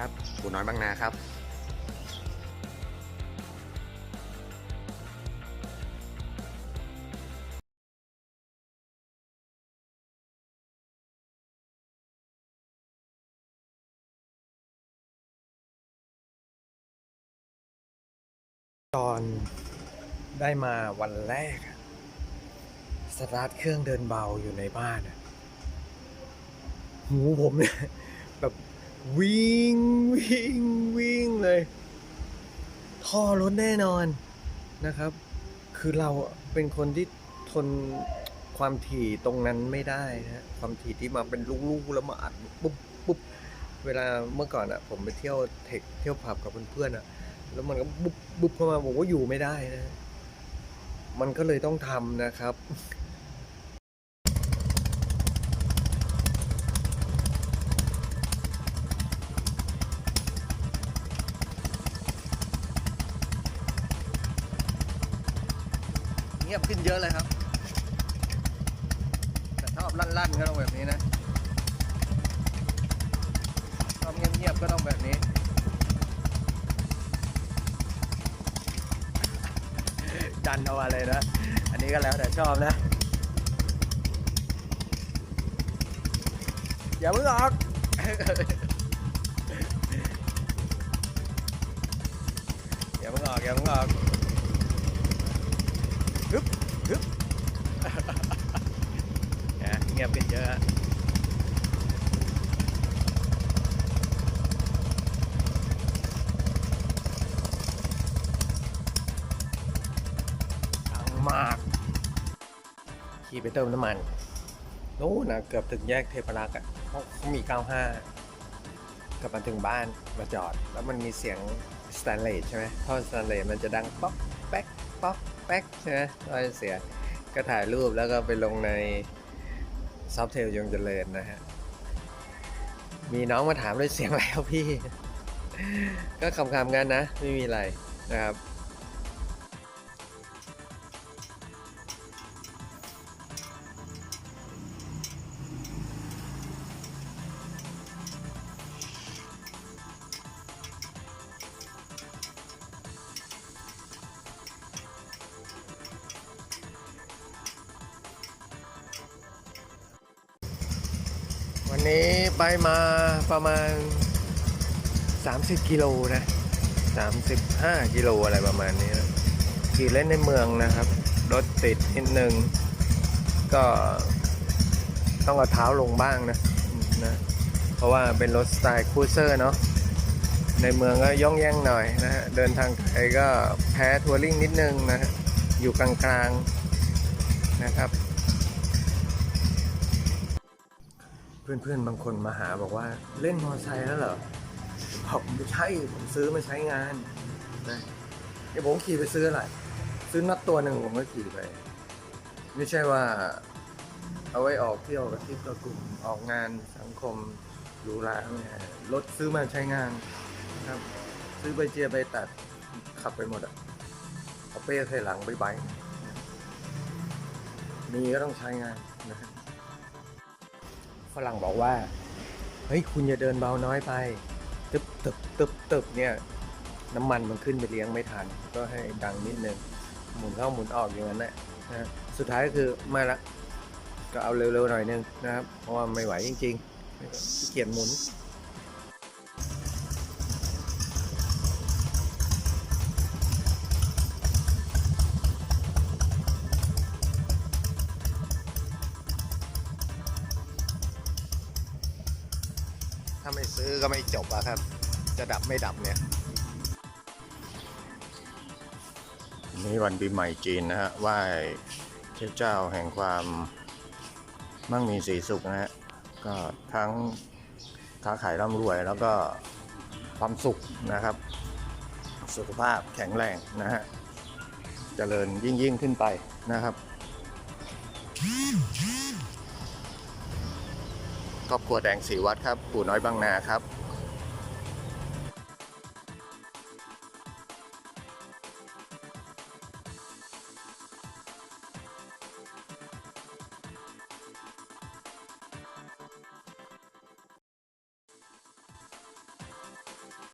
ครับปูน้อยบางนาครับตอนได้มาวันแรก สตาร์ทเครื่องเดินเบาอยู่ในบ้านอะหูผมเนี่ยแบบ วิ่งวิ่งวิ่งเลย ท่อรถแน่นอนนะครับ คือเราเป็นคนที่ทนความถี่ตรงนั้นไม่ได้นะความถี่ที่มาเป็นลูกๆแล้วมาอัดปุ๊บปุ๊บเวลาเมื่อก่อนอะผมไปเที่ยวเทคเที่ยวผับกับเพื่อนๆอะแล้วมันก็บุบบุบเข้ามาผมก็อยู่ไม่ได้นะ มันก็เลยต้องทำนะครับ งียบขึ้นเยอะเลยครับ แต่ชอบลั่นๆก็ต้องแบบนี้นะชอบเงียบๆก็ต้องแบบนี้ ดันเอาเลยนะ อันนี้ก็แล้วแต่ชอบนะ อย่าเพิ่งออกอย่าเพิ่งออกอย่าเพิ่งออก เนี่ยเงียบกันเยอะดังมาก ขี่ไปเติมน้ำมันนู้นนะเกือบถึงแยกเทพรักษ์อะเขาเขามี 95 กลับมาถึงบ้านมาจอด แล้วมันมีเสียงสแตนเลสใช่ไหมท่อสแตนเลสมันจะดังป๊อกแป๊กป๊อก ป๊กใช่ไหมท่อเสียก็ถ่ายรูปแล้วก็ไปลงในซอฟเทลยงเจริญนะฮะ มีน้องมาถามด้วยเสียงแล้วพี่ ก็คำๆกันนะ ไม่มีอะไรนะครับ วันนี้ไปมาประมาณ 30 กิโลนะ 35 กิโลอะไรประมาณนี้นะขี่เล่นในเมืองนะครับ รถติดนิดนึง ก็ต้องเอาเท้าลงบ้างนะนะ เพราะว่าเป็นรถสไตล์คูเซอร์เนาะ ในเมืองก็ย่องแย่งหน่อยนะฮะ เดินทางไกลก็แพ้ทัวริงนิดนึงนะฮะ อยู่กลางๆนะครับ เพื่อนๆ บางคนมาหาบอกว่าเล่นมอเตอร์ไซค์แล้วเหรอผมไม่ใช่ผมซื้อมาใช้งานนะเดี๋ยวผมขี่ไปซื้ออะไรซื้อนัดตัวหนึ่งผมก็ขี่ไป ไม่ใช่ว่า เอาไว้ออกเที่ยวกับทริปกับกลุ่มออกงานสังคมหรูหราเนี่ยรถซื้อมาใช้งานนะครับ ซื้อไปเจียไปตัดขับไปหมดอะเอาเป้ใส่หลังไปใบมีก็ต้องใช้งานนะครับ ฝรั่งบอกว่า เฮ้ย คุณอย่าเดินเบาน้อยไป ตึบตึบตึบตึบเนี่ย น้ำมันมันขึ้นไปเลี้ยงไม่ทัน ก็ให้ดังนิดนึง หมุนเข้าหมุนออกอย่างนั้นแหละนะสุดท้ายก็คือไม่ละ ก็เอาเร็วๆหน่อยนึงนะครับ เพราะว่าไม่ไหวจริงๆเกียนหมุน ถ้าไม่ซื้อก็ไม่จบอะครับ จะดับไม่ดับเนี่ย นี่วันปีใหม่จีนนะฮะไหว้เทพเจ้าแห่งความมั่งมีสีสุขนะฮะก็ทั้งค้าขายร่ำรวยแล้วก็ความสุขนะครับ สุขภาพแข็งแรงนะฮะเจริญยิ่งยิ่งขึ้นไปนะครับ ครอบครัวแดงสีวัดครับปู่น้อยบางนาครับ